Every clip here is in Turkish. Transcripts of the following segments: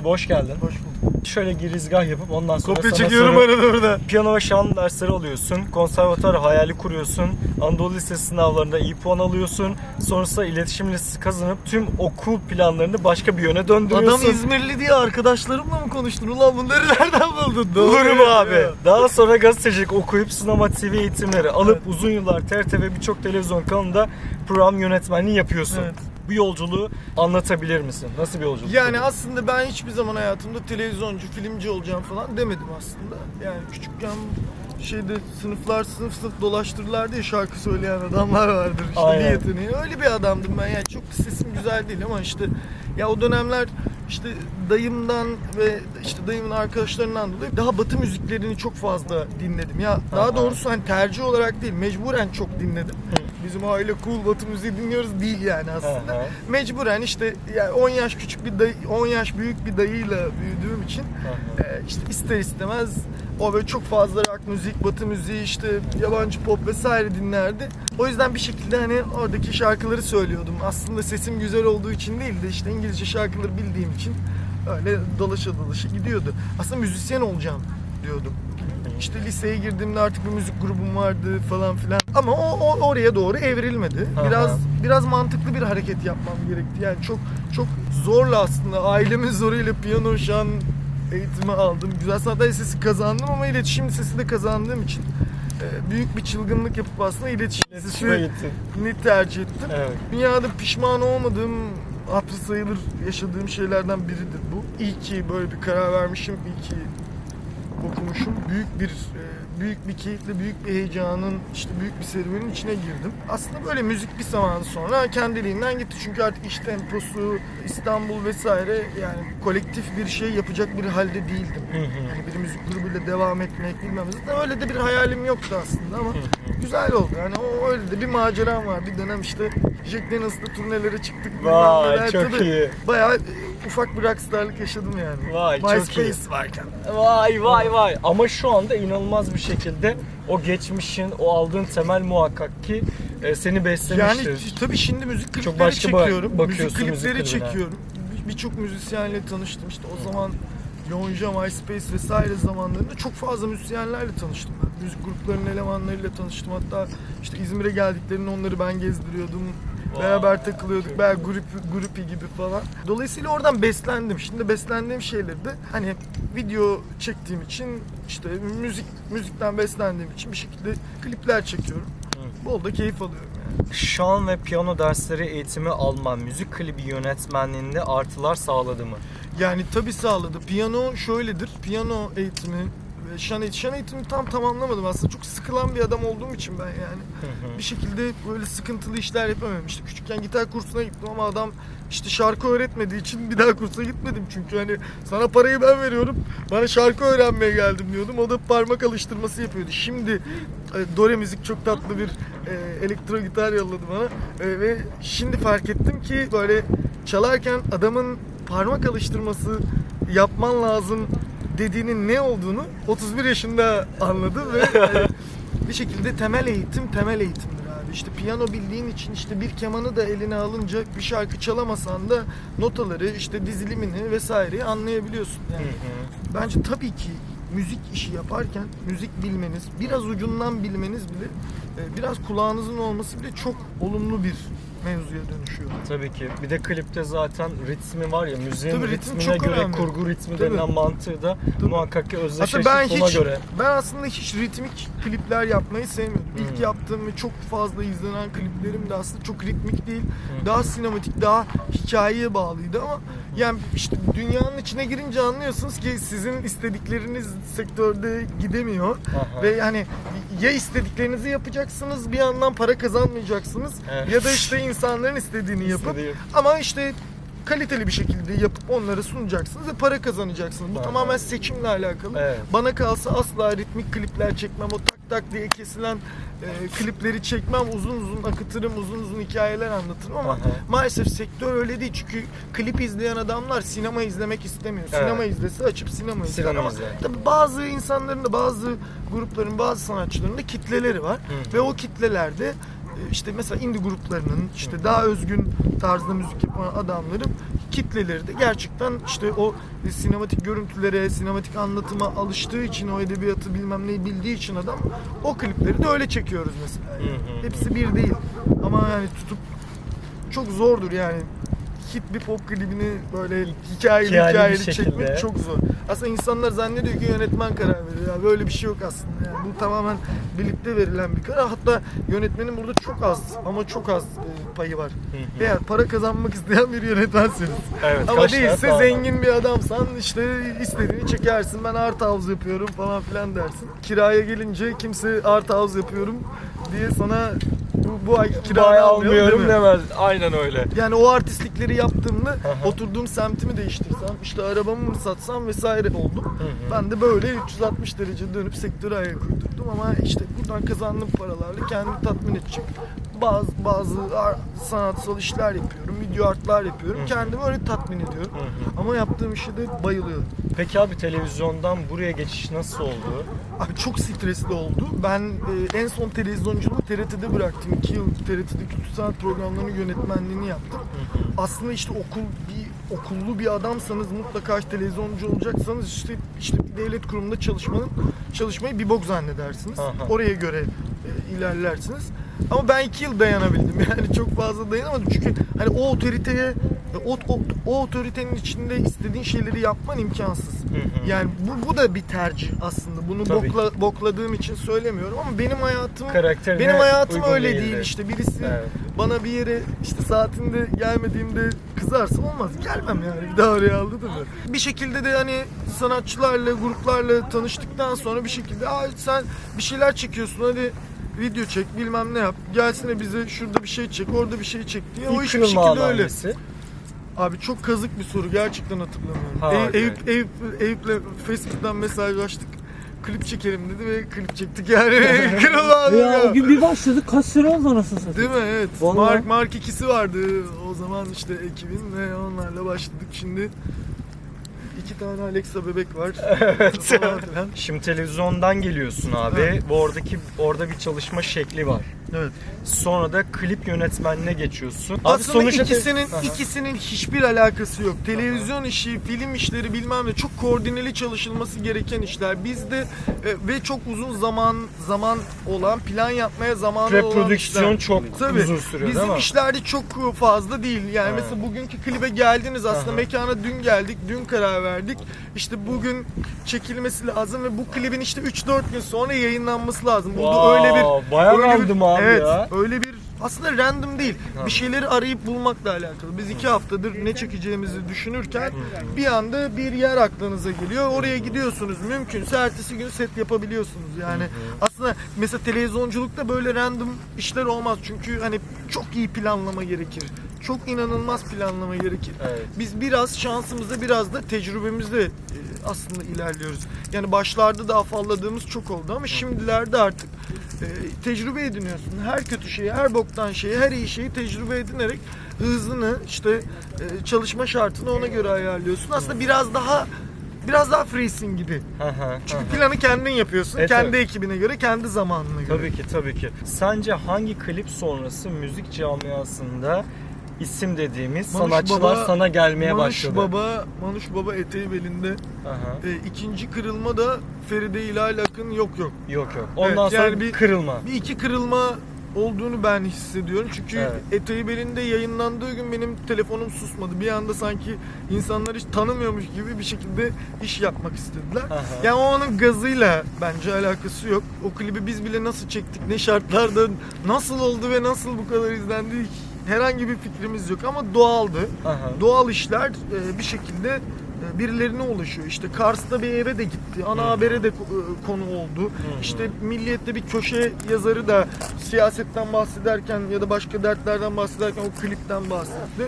Evet abi hoş geldin. Hoş bulduk. Şöyle girizgah yapıp ondan sonra Kopya sana çekiyorum arada burada. Piyano ve şan dersleri alıyorsun. Konservatuar hayali kuruyorsun. Anadolu Lisesi sınavlarında iyi puan alıyorsun. Sonrasında iletişim lisesi kazanıp tüm okul planlarını başka bir yöne döndürüyorsun. Adam İzmirli diye arkadaşlarımla mı konuştun? Ulan bunları nereden buldun? Bulurum Doğru abi. ya. Daha sonra gazetecilik okuyup sinema TV eğitimleri alıp uzun yıllar TRT ve birçok televizyon kanalında program yönetmenliği yapıyorsun. Evet. Bu yolculuğu anlatabilir misin? Nasıl bir yolculuk? Yani aslında ben hiçbir zaman hayatımda televizyoncu, filmci olacağım falan demedim aslında. Yani küçükken şeyde sınıflar sınıf sınıf dolaştırırlardı ya şarkı söyleyen adamlar vardır işte Aynen. yeteneği. Öyle bir adamdım ben yani çok sesim güzel değil ama işte ya o dönemler işte dayımdan ve işte dayımın arkadaşlarından dolayı daha batı müziklerini çok fazla dinledim. Ya Aha. daha doğrusu hani tercih olarak değil mecburen çok dinledim. Bizim aile cool batı müziği dinliyoruz değil yani aslında Aha. mecburen işte yani 10 yaş küçük bir dayı, 10 yaş büyük bir dayıyla büyüdüğüm için Aha. e, işte ister istemez o böyle çok fazla rock müzik, batı müziği, işte yabancı pop vesaire dinlerdi. O yüzden bir şekilde hani oradaki şarkıları söylüyordum. Aslında sesim güzel olduğu için değil de işte İngilizce şarkıları bildiğim için öyle dolaşa dolaşa gidiyordu. Aslında müzisyen olacağım diyordum. İşte liseye girdiğimde artık bir müzik grubum vardı falan filan. Ama o, o oraya doğru evrilmedi. Biraz Aha. biraz mantıklı bir hareket yapmam gerekti. Yani çok çok zorla aslında ailemin zoruyla piyano şan eğitimi aldım. Güzel Sanatlar Lisesi kazandım ama iletişim lisesi de kazandığım için e, büyük bir çılgınlık yapıp aslında iletişim lisesini tercih ettim. Evet. Dünyada pişman olmadığım, hatırı sayılır yaşadığım şeylerden biridir bu. İyi ki böyle bir karar vermişim, iyi ki okumuşum. Büyük bir e, büyük bir keyifle, büyük bir heyecanın, işte büyük bir serüvenin içine girdim. Aslında böyle müzik bir zaman sonra kendiliğinden gitti. Çünkü artık iş temposu, İstanbul vesaire yani kolektif bir şey yapacak bir halde değildim. Yani bir müzik grubuyla devam etmek bilmem ne. Zaten öyle de bir hayalim yoktu aslında ama güzel oldu. Yani o öyle de bir maceram var. Bir dönem işte Jack Daniels'la turnelere çıktık. Vay çok iyi. Bayağı ufak bir rockstarlık yaşadım yani. Vay, çok MySpace varken. Vay vay vay. Ama şu anda inanılmaz bir şekilde o geçmişin, o aldığın temel muhakkak ki e, seni beslemiştir. Yani tabii şimdi müzik klipleri başka bak- çekiyorum. müzik klipleri müzik çekiyorum. Bir- Birçok müzisyenle tanıştım. İşte o zaman Yonca, MySpace vesaire zamanlarında çok fazla müzisyenlerle tanıştım ben. Müzik gruplarının elemanlarıyla tanıştım. Hatta işte İzmir'e geldiklerinde onları ben gezdiriyordum. Beraber takılıyorduk. Bayağı grup, grupi gibi falan. Dolayısıyla oradan beslendim. Şimdi beslendiğim şeyleri de hani video çektiğim için işte müzik müzikten beslendiğim için bir şekilde klipler çekiyorum. Bol da keyif alıyorum. Şan ve piyano dersleri eğitimi alman müzik klibi yönetmenliğinde artılar sağladı mı? Yani tabii sağladı. Piyano şöyledir. Piyano eğitimi şan, şan eğitimi tam tamamlamadım aslında. Çok sıkılan bir adam olduğum için ben yani. Bir şekilde böyle sıkıntılı işler yapamıyorum. İşte küçükken gitar kursuna gittim ama adam işte şarkı öğretmediği için bir daha kursa gitmedim. Çünkü hani sana parayı ben veriyorum. Bana şarkı öğrenmeye geldim diyordum. O da parmak alıştırması yapıyordu. Şimdi e, Dore Müzik çok tatlı bir e, elektro gitar yolladı bana. E, ve şimdi fark ettim ki böyle çalarken adamın parmak alıştırması yapman lazım dediğinin ne olduğunu 31 yaşında anladım ve e, bir şekilde temel eğitim temel eğitimdir abi. İşte piyano bildiğin için işte bir kemanı da eline alınca bir şarkı çalamasan da notaları işte dizilimini vesaireyi anlayabiliyorsun. Yani bence tabii ki müzik işi yaparken müzik bilmeniz, biraz ucundan bilmeniz bile e, biraz kulağınızın olması bile çok olumlu bir mevzuya dönüşüyor. Tabii ki. Bir de klipte zaten ritmi var ya müziğin Tabii ritim ritmine çok göre önemli. kurgu ritmi Tabii. denilen mantığı da Tabii. muhakkak ki Aslında özdeşleşip ben ona hiç göre. ben aslında hiç ritmik klipler yapmayı sevmiyorum. İlk Hmm. yaptığım ve çok fazla izlenen kliplerim de aslında çok ritmik değil. Hmm. Daha sinematik, daha hikayeye bağlıydı ama yani işte dünyanın içine girince anlıyorsunuz ki sizin istedikleriniz sektörde gidemiyor. Aha. Ve yani ya istediklerinizi yapacaksınız bir yandan para kazanmayacaksınız Evet. ya da işte insanların istediğini yapıp İstediği- ama işte kaliteli bir şekilde yapıp onları sunacaksınız ve para kazanacaksınız. Bu Aha. tamamen seçimle alakalı. Evet. Bana kalsa asla ritmik klipler çekmem. O tak tak diye kesilen e, klipleri çekmem. Uzun uzun akıtırım, uzun uzun hikayeler anlatırım ama Aha. maalesef sektör öyle değil. Çünkü klip izleyen adamlar sinema izlemek istemiyor. Evet. Sinema izlese açıp sinema izler Sinema ama izler. tabii bazı insanların da bazı grupların, bazı sanatçıların da kitleleri var. Hı. Ve o kitlelerde işte mesela indie gruplarının işte daha özgün tarzda müzik yapan adamların kitleleri de gerçekten işte o sinematik görüntülere, sinematik anlatıma alıştığı için o edebiyatı bilmem neyi bildiği için adam o klipleri de öyle çekiyoruz mesela. Hı. Hepsi bir değil. Ama yani tutup çok zordur yani hit bir pop klibini böyle hikayeli Hikayeli bir hikayeli şekilde. çekmek çok zor. Aslında insanlar zannediyor ki yönetmen karar veriyor. Ya böyle bir şey yok aslında. Yani bu tamamen birlikte verilen bir karar. Hatta yönetmenin burada çok az ama çok az e, payı var. hı. Eğer para kazanmak isteyen bir yönetmensiniz. Evet, Ama değilse zengin bir adamsan işte istediğini çekersin. Ben art house yapıyorum falan filan dersin. Kiraya gelince kimse art house yapıyorum diye sana bu, bu ay kira Bayağı almıyor değil almıyorum demez. Aynen öyle. Yani o artistlikleri yaptığımda oturduğum semtimi değiştirsem, işte arabamı mı satsam vesaire oldum. Ben de böyle 360 derece dönüp sektöre ayak uydurdum ama işte buradan kazandığım paralarla kendimi tatmin edecek bazı bazı sanatsal işler yapıyorum, video artlar yapıyorum. Kendimi öyle tatmin ediyorum. Ama yaptığım işe de bayılıyorum. Peki abi televizyondan buraya geçiş nasıl oldu? Abi çok stresli oldu. Ben e, en son televizyonculuğu TRT'de bıraktım. 2 yıl TRT'de kültür sanat programlarının yönetmenliğini yaptım. Aslında işte okul bir okullu bir adamsanız mutlaka işte televizyoncu olacaksanız işte işte bir devlet kurumunda çalışmanın çalışmayı bir bok zannedersiniz. Aha. Oraya göre e, ilerlersiniz. Ama ben iki yıl dayanabildim. Yani çok fazla dayanamadım. Çünkü hani o otoriteye o, o, o otoritenin içinde istediğin şeyleri yapman imkansız. Hı hı. Yani bu, bu da bir tercih aslında. Bunu Tabii bokla, bokladığım için söylemiyorum ama benim hayatım Karakterine benim hayatım öyle değildi. değil. İşte birisi Evet. bana bir yere işte saatinde gelmediğimde kızarsa olmaz. Gelmem yani bir daha oraya anladın mı? Bir şekilde de hani sanatçılarla, gruplarla tanıştıktan sonra bir şekilde Aa, sen bir şeyler çekiyorsun hadi video çek bilmem ne yap. Gelsene bize şurada bir şey çek, orada bir şey çek diye. o İlk iş bir şekilde öyle. hangisi? Abi çok kazık bir soru gerçekten hatırlamıyorum. Ha, Eyüp. Eyüp, Eyüp, Eyüp'le Facebook'tan mesajlaştık. Klip çekelim dedi ve klip çektik yani. Kırılmadı Ya ya. o gün bir başladık kaç sene oldu anasını satayım. Değil mi? Evet. Vallahi. Mark Mark ikisi vardı. O zaman işte ekibin ve onlarla başladık. Şimdi iki tane Alexa bebek var. Evet. Şimdi televizyondan geliyorsun abi. Evet. Bu oradaki orada bir çalışma şekli var. Evet. Sonra da klip yönetmenine geçiyorsun. Abi Aslında sonuçta- ikisinin Aha. ikisinin hiçbir alakası yok. Televizyon işi, film işleri bilmem ne çok koordineli çalışılması gereken işler. Bizde e, ve çok uzun zaman zaman olan plan yapmaya zamanı olan Preprodüksiyon işler. çok Tabii. uzun sürüyor Bizim değil mi? işlerde çok fazla değil. Yani Ha. mesela bugünkü klibe geldiniz aslında Aha. mekana dün geldik, dün karar verdik. İşte bugün çekilmesi lazım ve bu klibin işte 3-4 gün sonra yayınlanması lazım. Burada Wow, öyle bir bayağı öyle bir- random abi evet, ya. öyle bir aslında random değil. Bir şeyleri arayıp bulmakla alakalı. Biz iki haftadır ne çekeceğimizi düşünürken bir anda bir yer aklınıza geliyor. Oraya gidiyorsunuz. Mümkünse ertesi gün set yapabiliyorsunuz. Yani aslında mesela televizyonculukta böyle random işler olmaz. Çünkü hani çok iyi planlama gerekir. Çok inanılmaz planlama gerekir. Evet. Biz biraz şansımızda biraz da tecrübemizde e, aslında ilerliyoruz. Yani başlarda da afalladığımız çok oldu ama şimdilerde artık e, tecrübe ediniyorsun. Her kötü şeyi, her boktan şeyi, her iyi şeyi tecrübe edinerek hızını işte e, çalışma şartını ona göre ayarlıyorsun. Aslında biraz daha biraz daha freesin gibi. Çünkü planı kendin yapıyorsun. Evet, kendi evet. ekibine göre, kendi zamanına göre. Tabii ki tabii ki. Sence hangi klip sonrası müzik camiasında isim dediğimiz Manuş sanatçılar Baba- sana gelmeye Manuş başladı? Baba, Manuş Baba eteği belinde. Aha. E, ikinci kırılma da Feride İlal Akın yok yok. Yok yok. Ondan Evet, sonra yani bir bir- kırılma. Bir iki kırılma olduğunu ben hissediyorum. Çünkü Evet. eteği belinde yayınlandığı gün benim telefonum susmadı. Bir anda sanki insanlar hiç tanımıyormuş gibi bir şekilde iş yapmak istediler. Aha. Yani o anın gazıyla bence alakası yok. O klibi biz bile nasıl çektik, ne şartlarda, nasıl oldu ve nasıl bu kadar izlendi herhangi bir fikrimiz yok ama doğaldı. Aha. Doğal işler e, bir şekilde e, birilerine ulaşıyor. İşte Kars'ta bir eve de gitti. Ana habere de e, konu oldu. İşte Milliyet'te bir köşe yazarı da siyasetten bahsederken ya da başka dertlerden bahsederken o klipten bahsetti.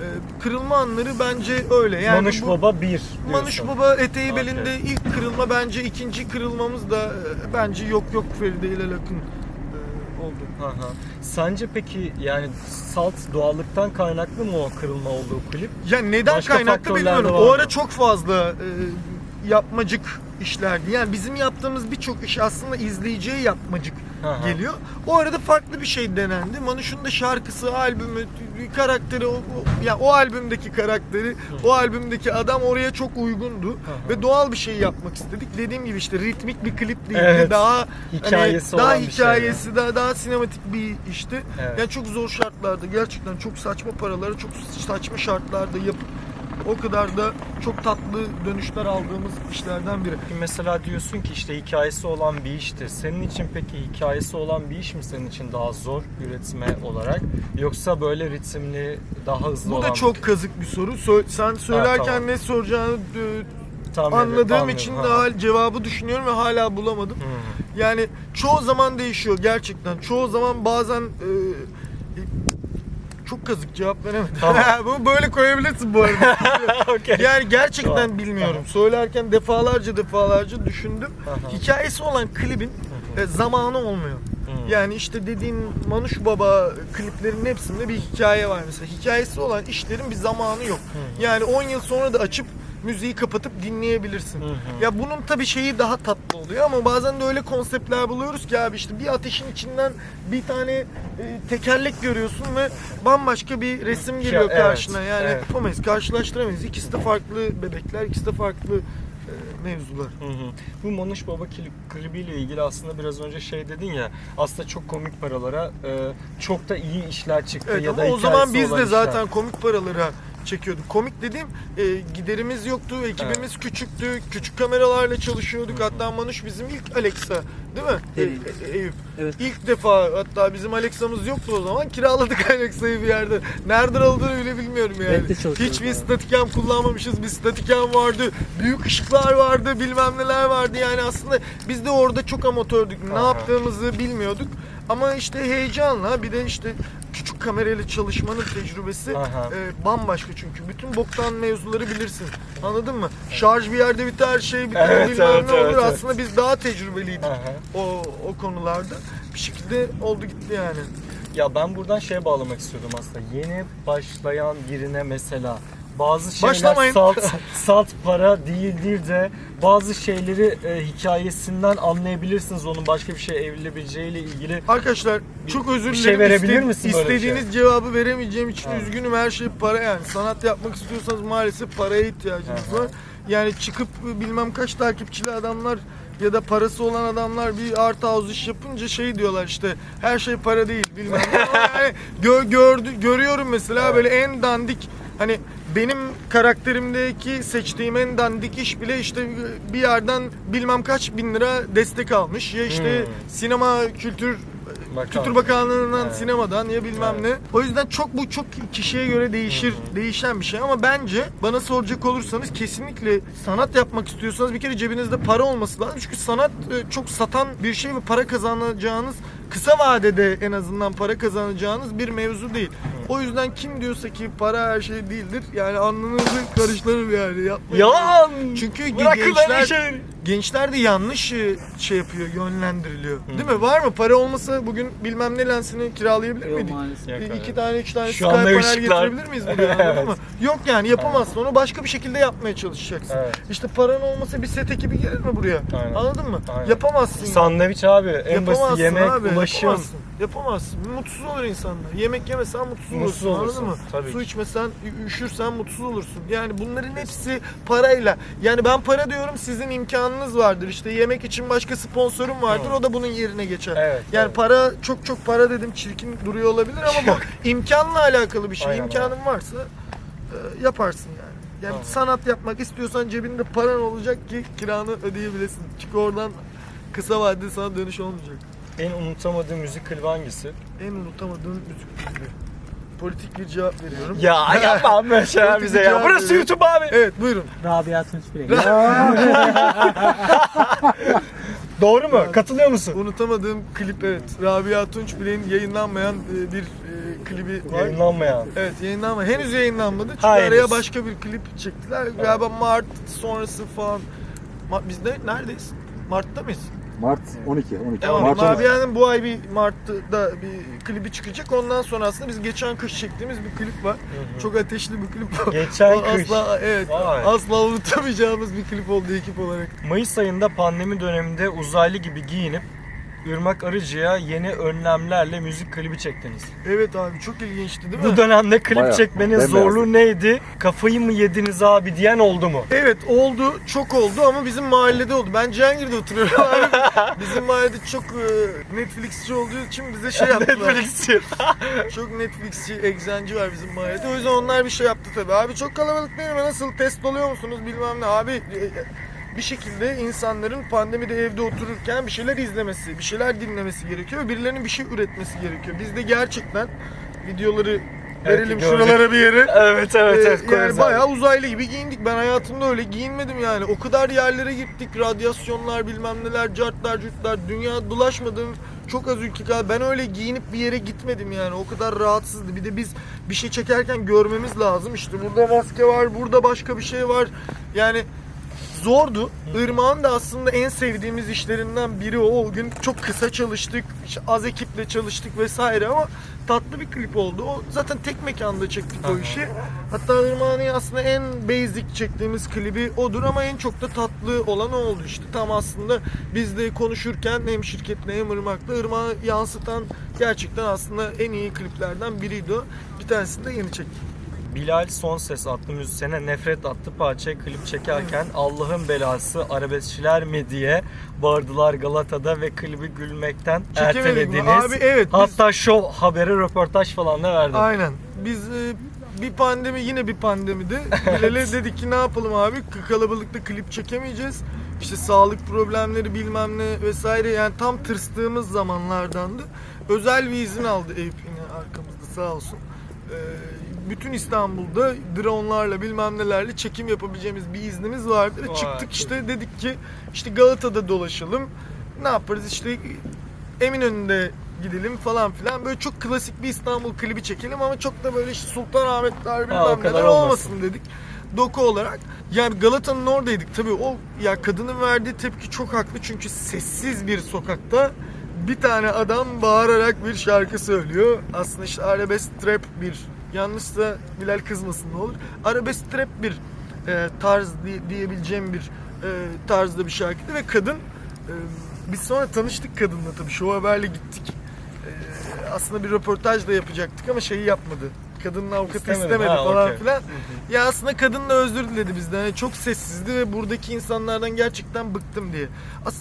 E, Kırılma anları bence öyle. Yani Manuş bu- Baba 1 Manuş Baba eteği Okey. belinde ilk kırılma bence ikinci kırılmamız da e, bence yok yok Feride ile Akın Sence peki yani salt doğallıktan kaynaklı mı o kırılma olduğu klip? Ya neden Başka kaynaklı faktörler bilmiyorum. O ara çok fazla e, yapmacık işlerdi. Yani bizim yaptığımız birçok iş aslında izleyiciye yapmacık Aha. geliyor. O arada farklı bir şey denendi. Manuş'un da şarkısı, albümü, karakteri, o, o- ya o albümdeki karakteri, o albümdeki adam oraya çok uygundu. Ve doğal bir şey yapmak istedik. Dediğim gibi işte ritmik bir klip değildi. Evet. Daha Hikayesi hani, daha şey hikayesi, daha daha sinematik bir işti. Evet. Yani çok zor şartlarda, gerçekten çok saçma paralara, çok saçma şartlarda yapıp o kadar da çok tatlı dönüşler aldığımız işlerden biri. Mesela diyorsun ki işte hikayesi olan bir işti. Senin için peki hikayesi olan bir iş mi senin için daha zor üretme olarak? Yoksa böyle ritimli, daha hızlı Bu olan da çok kazık bir soru. Sö- sen söylerken tamam. ne soracağını e, Tahmin anladığım ediyorum, için de hal- cevabı düşünüyorum ve hala bulamadım. Hı. Yani çoğu zaman değişiyor gerçekten. Çoğu zaman bazen e, çok kazık cevap veremedim. Tamam. Bu böyle koyabilirsin bu arada. Okey. yani gerçekten Tamam. bilmiyorum. Söylerken defalarca defalarca düşündüm. Aha. Hikayesi olan klibin e, zamanı olmuyor. Hı. Yani işte dediğin Manuş Baba kliplerinin hepsinde bir hikaye var mesela. Hikayesi olan işlerin bir zamanı yok. Yani 10 yıl sonra da açıp müziği kapatıp dinleyebilirsin. Hı hı. Ya bunun tabii şeyi daha tatlı oluyor ama bazen de öyle konseptler buluyoruz ki abi işte bir ateşin içinden bir tane e, tekerlek görüyorsun ve bambaşka bir resim geliyor evet, karşına. Yani evet. yapamayız, karşılaştıramayız. İkisi de farklı bebekler, ikisi de farklı e, mevzular. Hı hı. Bu Manuş Baba klibiyle ilgili aslında biraz önce şey dedin ya aslında çok komik paralara e, çok da iyi işler çıktı Evet ya da o zaman biz de işler. zaten komik paralara çekiyorduk. Komik dediğim e, giderimiz yoktu, ekibimiz küçüktü, küçük kameralarla çalışıyorduk. Hatta Manuş bizim ilk Alexa değil mi? Evet. E- e- Eyüp. Evet. İlk defa hatta bizim Alexa'mız yoktu o zaman. Kiraladık Alexa'yı bir yerde. Nereden aldığını bile bilmiyorum yani. Çalışıyordum Hiçbir abi. statikem kullanmamışız. Bir statikem vardı. Büyük ışıklar vardı. Bilmem neler vardı. Yani aslında biz de orada çok amatördük. Ne Aha. yaptığımızı bilmiyorduk. Ama işte heyecanla bir de işte küçük kamerayla çalışmanın tecrübesi Aha. e, bambaşka çünkü. Bütün boktan mevzuları bilirsin. Anladın mı? Şarj bir yerde biter, şey biter, Evet, bilmem evet, ne olur. evet, evet. Aslında biz daha tecrübeliydik Aha. o, o konularda. Bir şekilde oldu gitti yani. Ya ben buradan şeye bağlamak istiyordum aslında. Yeni başlayan birine mesela bazı şeyler Başlamayın. salt salt para değildir de bazı şeyleri e, hikayesinden anlayabilirsiniz onun başka bir şey evrilebileceğiyle ilgili. Arkadaşlar çok özür bir dilerim. şey verebilir İste- misin böyle bir şey? Cevabı veremeyeceğim için Ha. üzgünüm. Her şey para yani. Sanat yapmak istiyorsanız maalesef paraya ihtiyacınız var. Yani çıkıp bilmem kaç takipçili adamlar ya da parası olan adamlar bir art house iş yapınca şey diyorlar işte her şey para değil bilmem ne. Ama yani gö- gördü, görüyorum mesela Evet. böyle en dandik hani benim karakterimdeki seçtiğim en dandik iş bile işte bir yerden bilmem kaç bin lira destek almış. Ya işte Hmm. sinema kültür Bakalım. Kültür Bakanlığı'ndan, Evet. sinemadan ya bilmem Evet. ne. O yüzden çok bu çok kişiye göre değişir, Hı hı. değişen bir şey ama bence bana soracak olursanız kesinlikle sanat yapmak istiyorsanız bir kere cebinizde para olması lazım. Çünkü sanat e, çok satan bir şey ve para kazanacağınız kısa vadede en azından para kazanacağınız bir mevzu değil. O yüzden kim diyorsa ki para her şey değildir yani alnınızı karıştırır yani yapmayın. Yalan! Çünkü Bırakın gençler- şey. Gençler de yanlış e, şey yapıyor, yönlendiriliyor. Değil mi? Var mı? Para olmasa bugün bilmem ne lensini kiralayabilir Yok miydik? maalesef. Yok, E, evet. İki tane, üç tane Şu Skype anda panel ışıklar- getirebilir miyiz buraya? anladın mı? Yok yani yapamazsın. Onu başka bir şekilde yapmaya çalışacaksın. Evet. İşte paran olmasa bir set ekibi gelir mi buraya? Aynen. Anladın mı? Aynen. Yapamazsın. Sandviç abi en basit yemek, abi, ulaşım. Yapamazsın. Yapamazsın. Mutsuz olur insanlar. Yemek yemesen mutsuz, Mutsuz olursun. olursun, Anladın mı? tabii Su ki. içmesen, ü- üşürsen mutsuz olursun. Yani bunların hepsi parayla. Yani ben para diyorum sizin imkanınız vardır. İşte yemek için başka sponsorum vardır. O da bunun yerine geçer. Evet, yani evet. para çok çok para dedim çirkin duruyor olabilir ama bu imkanla alakalı bir şey. Aynen, İmkanın varsa e, yaparsın yani. Yani Aynen. sanat yapmak istiyorsan cebinde paran olacak ki kiranı ödeyebilesin. Çünkü oradan kısa vadede sana dönüş olmayacak. En unutamadığın müzik klibi hangisi? En unutamadığım müzik klibi. Politik bir cevap veriyorum. Ya yapma böyle şeyler bize ya. cevap Burası veriyorum. YouTube abi. Evet buyurun. Rabia Tunçbilek. Doğru mu? Katılıyor musun? Unutamadığım klip evet. Rabia Tunçbilek'in yayınlanmayan e, bir e, klibi var. Yayınlanmayan. Evet yayınlanma. Henüz yayınlanmadı. Çünkü Hayır. araya başka bir klip çektiler. Galiba Mart sonrası falan. Ma- biz de neredeyiz? Mart'ta mıyız? Mart 12, 12. Tamam. Mart 12. Rabia'nın bu ay bir Mart'ta bir klibi çıkacak. Ondan sonra aslında biz geçen kış çektiğimiz bir klip var. Çok ateşli bir klip. Geçen O kış. Asla, evet. Vay. Asla unutamayacağımız bir klip oldu ekip olarak. Mayıs ayında pandemi döneminde uzaylı gibi giyinip Irmak Arıcı'ya yeni önlemlerle müzik klibi çektiniz. Evet abi çok ilginçti değil mi? Bu dönemde klip Bayağı, çekmenin bembeyaz. zorluğu neydi? Kafayı mı yediniz abi diyen oldu mu? Evet oldu, çok oldu ama bizim mahallede oldu. Ben Cihangir'de oturuyorum abi. bizim mahallede çok e, Netflixçi olduğu için bize şey yaptılar. Netflix'i. çok Netflixçi, egzenci var bizim mahallede. O yüzden onlar bir şey yaptı tabii. Abi çok kalabalık değil mi? Nasıl test oluyor musunuz bilmem ne. Abi e, bir şekilde insanların pandemide evde otururken bir şeyler izlemesi, bir şeyler dinlemesi gerekiyor. Birilerinin bir şey üretmesi gerekiyor. Biz de gerçekten videoları verelim gördük. şuralara bir yere. evet evet Ee, evet. yani bayağı uzaylı gibi giyindik. Ben hayatımda öyle giyinmedim yani. O kadar yerlere gittik. Radyasyonlar bilmem neler, cartlar, curtlar. Dünya dolaşmadığım çok az ülke kaldı. Ben öyle giyinip bir yere gitmedim yani. O kadar rahatsızdı. Bir de biz bir şey çekerken görmemiz lazım. İşte burada maske var, burada başka bir şey var. Yani zordu. Irmak'ın da aslında en sevdiğimiz işlerinden biri o. O gün çok kısa çalıştık, işte az ekiple çalıştık vesaire ama tatlı bir klip oldu. O zaten tek mekanda çektik o işi. Hatta Irmak'ın aslında en basic çektiğimiz klibi odur ama en çok da tatlı olan o oldu işte. Tam aslında biz de konuşurken hem şirketle hem Irmak'la Irmak'ı yansıtan gerçekten aslında en iyi kliplerden biriydi o. Bir tanesini de yeni çektik. Bilal Son Ses adlı müzisyene nefret attı parçayı klip çekerken Allah'ın belası arabeskçiler mi diye bağırdılar Galata'da ve klibi gülmekten Çekemedik mi? ertelediniz. Abi evet. biz- Hatta show haberi röportaj falan da verdi. Aynen. Biz e, bir pandemi yine bir pandemide Bilal'e dedik ki ne yapalım abi K- kalabalıkta klip çekemeyeceğiz. İşte sağlık problemleri bilmem ne vesaire yani tam tırstığımız zamanlardandı. Özel bir izin aldı Eyüp yine arkamızda sağ olsun. Ee, bütün İstanbul'da drone'larla bilmem nelerle çekim yapabileceğimiz bir iznimiz vardı. Vay, çıktık işte dedik ki işte Galata'da dolaşalım. Ne yaparız işte Eminönü'nde gidelim falan filan. Böyle çok klasik bir İstanbul klibi çekelim ama çok da böyle işte Sultanahmetler bilmem kadar neler olmasın. olmasın dedik. Doku olarak. Yani Galata'nın oradaydık. Tabii o ya kadının verdiği tepki çok haklı çünkü sessiz bir sokakta bir tane adam bağırarak bir şarkı söylüyor. Aslında işte arabesk trap bir yanlışsa Bilal kızmasın ne olur. Arabesk trap bir e, tarz diye- diyebileceğim bir e, tarzda bir şarkıydı ve kadın e, biz sonra tanıştık kadınla tabii. Show haberle gittik. E, aslında bir röportaj da yapacaktık ama şeyi yapmadı. Kadının avukatı İstemedi. istemedi Ha, falan okey. filan. Ya aslında kadın da özür diledi bizden. Yani çok sessizdi ve buradaki insanlardan gerçekten bıktım diye. As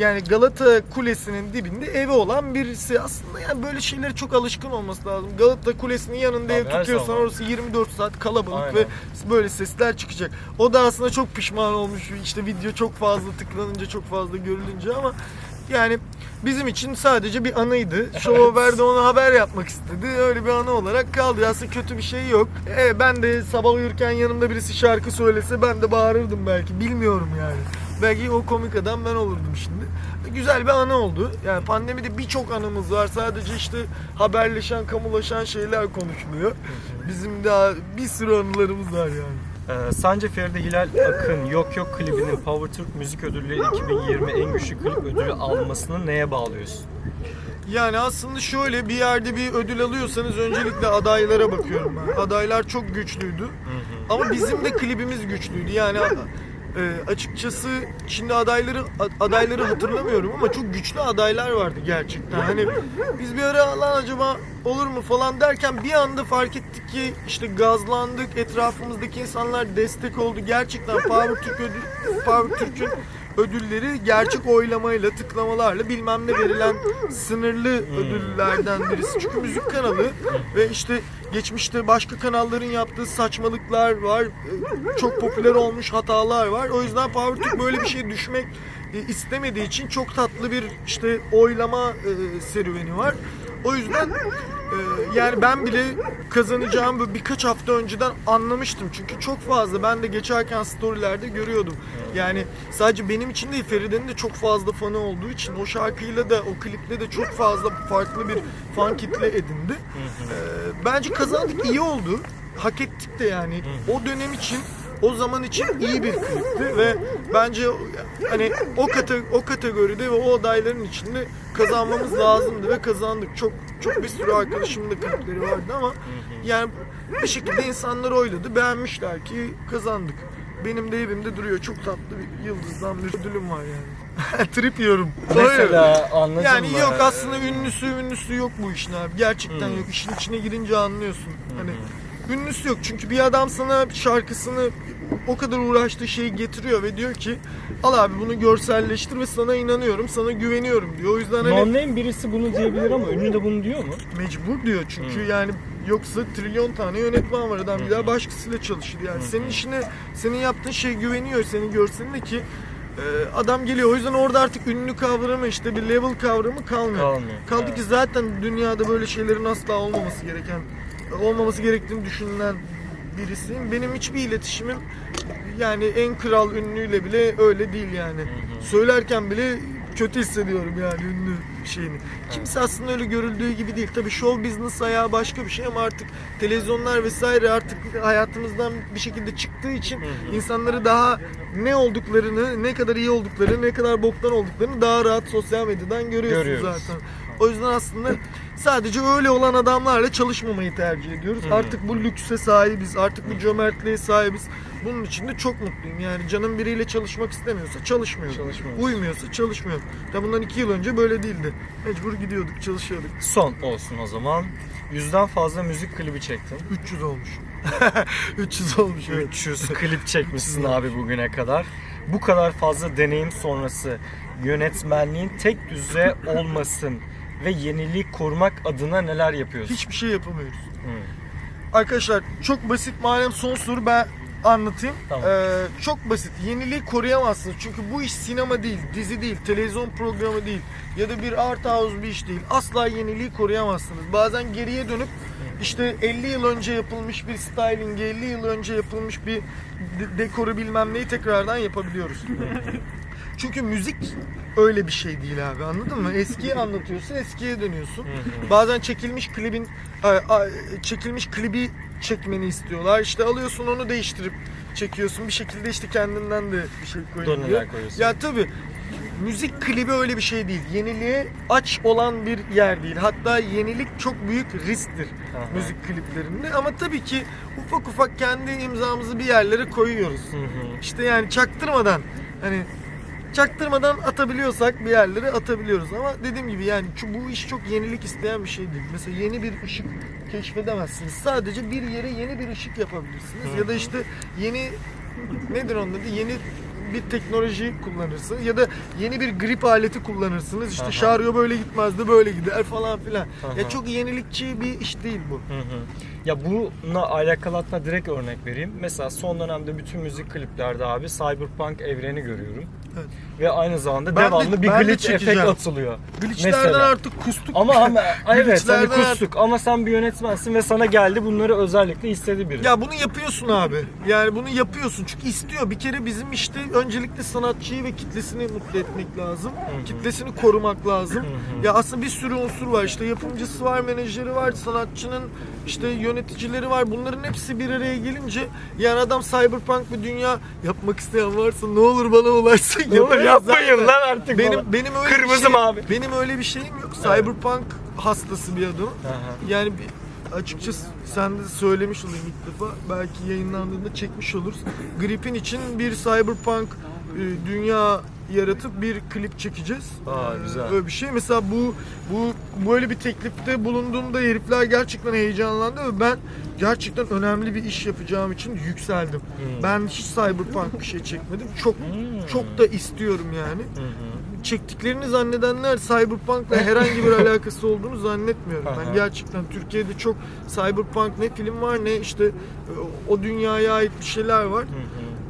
yani Galata Kulesi'nin dibinde evi olan birisi aslında yani böyle şeylere çok alışkın olması lazım. Galata Kulesi'nin yanında ev tutuyorsan zaman. orası 24 saat kalabalık Aynen. ve böyle sesler çıkacak. O da aslında çok pişman olmuş. İşte video çok fazla tıklanınca çok fazla görülünce ama yani bizim için sadece bir anıydı. Show Haber'de ona haber yapmak istedi. Öyle bir anı olarak kaldı. Aslında kötü bir şey yok. E, ben de sabah uyurken yanımda birisi şarkı söylese ben de bağırırdım belki. Bilmiyorum yani. Belki o komik adam ben olurdum şimdi. Güzel bir anı oldu. Yani pandemide birçok anımız var. Sadece işte haberleşen, kamulaşan şeyler konuşuluyor. Bizim daha bir sürü anılarımız var yani. Ee, sence Feride Hilal Akın Yok Yok klibinin Power Türk Müzik Ödülleri 2020 en güçlü klip ödülü almasını neye bağlıyorsun? Yani aslında şöyle bir yerde bir ödül alıyorsanız öncelikle adaylara bakıyorum ben. Adaylar çok güçlüydü. Ama bizim de klibimiz güçlüydü. Yani e, açıkçası şimdi adayları adayları hatırlamıyorum ama çok güçlü adaylar vardı gerçekten. Hani biz bir ara lan acaba olur mu falan derken bir anda fark ettik ki işte gazlandık. Etrafımızdaki insanlar destek oldu. Gerçekten Power Türk Power Türk'ün ödülleri gerçek oylamayla, tıklamalarla bilmem ne verilen sınırlı ödüllerden birisi. Çünkü müzik kanalı ve işte geçmişte başka kanalların yaptığı saçmalıklar var. e, Çok popüler olmuş hatalar var. O yüzden Power Türk böyle bir şey düşmek e, istemediği için çok tatlı bir işte oylama e, serüveni var. O yüzden e, yani ben bile kazanacağımı böyle birkaç hafta önceden anlamıştım. Çünkü çok fazla ben de geçerken storylerde görüyordum. Yani sadece benim için değil Feride'nin de çok fazla fanı olduğu için o şarkıyla da o kliple de çok fazla farklı bir fan kitle edindi. E, bence kazandık iyi oldu. Hak ettik de yani. O dönem için o zaman için iyi bir klipti ve bence hani o kate, o kategoride ve o adayların içinde kazanmamız lazımdı ve kazandık. Çok çok bir sürü arkadaşımın da klipleri vardı ama yani bir şekilde insanlar oyladı. Beğenmişler ki kazandık. Benim de evimde duruyor. Çok tatlı bir yıldızdan bir ödülüm var yani. Trip yiyorum. Mesela anladın Yani mı? yok aslında ünlüsü ünlüsü yok bu işin abi. Gerçekten Hmm. yok. İşin içine girince anlıyorsun. Hani ünlüsü yok. Çünkü bir adam sana şarkısını o kadar uğraştığı şeyi getiriyor ve diyor ki al abi bunu görselleştir ve sana inanıyorum, sana güveniyorum diyor. O yüzden hani Non-name birisi bunu diyebilir ama ünlü de bunu diyor mu? mecbur diyor çünkü Hmm. yani yoksa trilyon tane yönetmen var adam bir daha başkasıyla çalışır yani senin işine senin yaptığın şey güveniyor senin görselinde ki e, adam geliyor o yüzden orada artık ünlü kavramı işte bir level kavramı kalmıyor. Kalmıyor. Kaldı Evet. ki zaten dünyada böyle şeylerin asla olmaması gereken olmaması gerektiğini düşünülen birisiyim. Benim hiçbir iletişimim yani en kral ünlüyle bile öyle değil yani. Söylerken bile kötü hissediyorum yani ünlü şeyini. Kimse aslında öyle görüldüğü gibi değil. Tabii show business ayağı başka bir şey ama artık televizyonlar vesaire artık hayatımızdan bir şekilde çıktığı için insanları daha ne olduklarını, ne kadar iyi olduklarını, ne kadar boktan olduklarını daha rahat sosyal medyadan görüyorsunuz Görüyoruz. zaten. O yüzden aslında sadece öyle olan adamlarla çalışmamayı tercih ediyoruz. Hı. Artık bu lükse sahibiz, artık bu cömertliğe sahibiz. Bunun için de çok mutluyum. Yani canım biriyle çalışmak istemiyorsa çalışmıyorum. Çalışmıyoruz. Uymuyorsa çalışmıyorum. Ya bundan iki yıl önce böyle değildi. Mecbur gidiyorduk, çalışıyorduk. Son olsun o zaman. Yüzden fazla müzik klibi çektin. 300 olmuş. 300 olmuş evet. 300 klip çekmişsin abi bugüne kadar. Bu kadar fazla deneyim sonrası yönetmenliğin tek düze olmasın ve yeniliği korumak adına neler yapıyorsun? Hiçbir şey yapamıyoruz. Hı. Arkadaşlar çok basit malum son soru ben anlatayım. Tamam. Ee, çok basit. Yeniliği koruyamazsınız. Çünkü bu iş sinema değil, dizi değil, televizyon programı değil ya da bir art house bir iş değil. Asla yeniliği koruyamazsınız. Bazen geriye dönüp işte 50 yıl önce yapılmış bir styling, 50 yıl önce yapılmış bir de- dekoru bilmem neyi tekrardan yapabiliyoruz. Çünkü müzik öyle bir şey değil abi anladın mı? Eskiyi anlatıyorsun eskiye dönüyorsun. Bazen çekilmiş klibin çekilmiş klibi çekmeni istiyorlar. İşte alıyorsun onu değiştirip çekiyorsun. Bir şekilde işte kendinden de bir şey koyuyorsun. Doneler koyuyorsun. Ya tabi müzik klibi öyle bir şey değil. Yeniliğe aç olan bir yer değil. Hatta yenilik çok büyük risktir Aha. müzik kliplerinde. Ama tabii ki ufak ufak kendi imzamızı bir yerlere koyuyoruz. Hı hı. İşte yani çaktırmadan hani çaktırmadan atabiliyorsak bir yerlere atabiliyoruz ama dediğim gibi yani bu iş çok yenilik isteyen bir şey değil. Mesela yeni bir ışık keşfedemezsiniz. Sadece bir yere yeni bir ışık yapabilirsiniz ya da işte yeni nedir onun adı? Yeni bir teknoloji kullanırsınız ya da yeni bir grip aleti kullanırsınız. İşte Aha. şaryo böyle gitmezdi böyle gider falan filan. Aha. Ya çok yenilikçi bir iş değil bu. Hı hı. Ya bununla alakalı hatta direkt örnek vereyim. Mesela son dönemde bütün müzik kliplerde abi Cyberpunk evreni görüyorum. Evet. Ve aynı zamanda Ben de- devamlı bir de glitch çekeceğim. efekt atılıyor. Glitchlerden Mesela. artık kustuk. Ama ama evet hani kustuk ama sen bir yönetmensin ve sana geldi bunları özellikle istedi biri. Ya bunu yapıyorsun abi. Yani bunu yapıyorsun çünkü istiyor. Bir kere bizim işte öncelikle sanatçıyı ve kitlesini mutlu etmek lazım. hı. Kitlesini korumak lazım. Hı hı. Ya aslında bir sürü unsur var. İşte yapımcısı var, menajeri var, sanatçının işte yöneticileri var. Bunların hepsi bir araya gelince yani adam cyberpunk bir dünya yapmak isteyen varsa ne olur bana ulaşsın. Ne olur yapmayın zaten. lan artık Benim falan. benim öyle Kırmızı şey, mavi. Benim öyle bir şeyim yok. Cyberpunk hastası bir adamım. Aha. Yani bir- açıkçası sen de söylemiş olayım ilk defa. Belki yayınlandığında çekmiş oluruz. Grip'in için bir cyberpunk e, dünya yaratıp bir klip çekeceğiz. Aa, güzel. Öyle bir şey. Mesela bu bu böyle bir teklifte bulunduğumda herifler gerçekten heyecanlandı ve ben gerçekten önemli bir iş yapacağım için yükseldim. Hmm. Ben hiç cyberpunk bir şey çekmedim. Çok Hmm. çok da istiyorum yani hı. çektiklerini zannedenler Cyberpunk'la herhangi bir alakası olduğunu zannetmiyorum. Ben gerçekten Türkiye'de çok Cyberpunk ne film var ne işte e, o dünyaya ait bir şeyler var. Hı.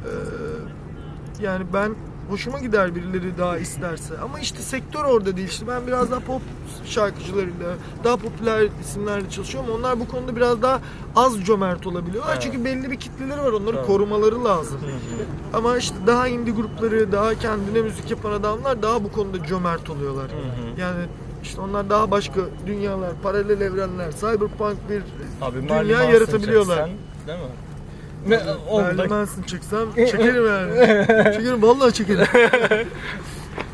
Ee, yani ben hoşuma gider birileri daha isterse. Ama işte sektör orada değil. İşte ben biraz daha pop şarkıcılarıyla, daha popüler isimlerle çalışıyorum. Onlar bu konuda biraz daha az cömert olabiliyorlar. Evet. Çünkü belli bir kitleleri var. Onları Evet. korumaları lazım. Ama işte daha indie grupları, daha kendine müzik yapan adamlar daha bu konuda cömert oluyorlar. Yani işte onlar daha başka dünyalar, paralel evrenler, cyberpunk bir Abi dünya yaratabiliyorlar. çeksen, Değil mi? Ne, onu da- Marilyn Manson çeksem çekerim yani. çekerim vallahi çekerim.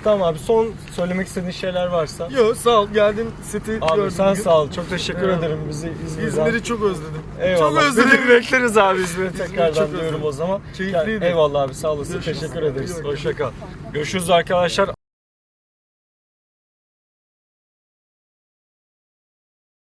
Tamam abi son söylemek istediğin şeyler varsa. Yo sağ ol geldin seti Abi gördün. sen sağ ol. Çok teşekkür Eyvallah. ederim bizi İzmir'den. İzmir'i çok özledim. Eyvallah. Çok özledim. Seni bekleriz abi İzmir'i tekrardan diyorum o zaman. Keyifliydi. Eyvallah abi sağ olasın. Görüşürüz. Teşekkür ederiz. Hoşça kal. Görüşürüz arkadaşlar.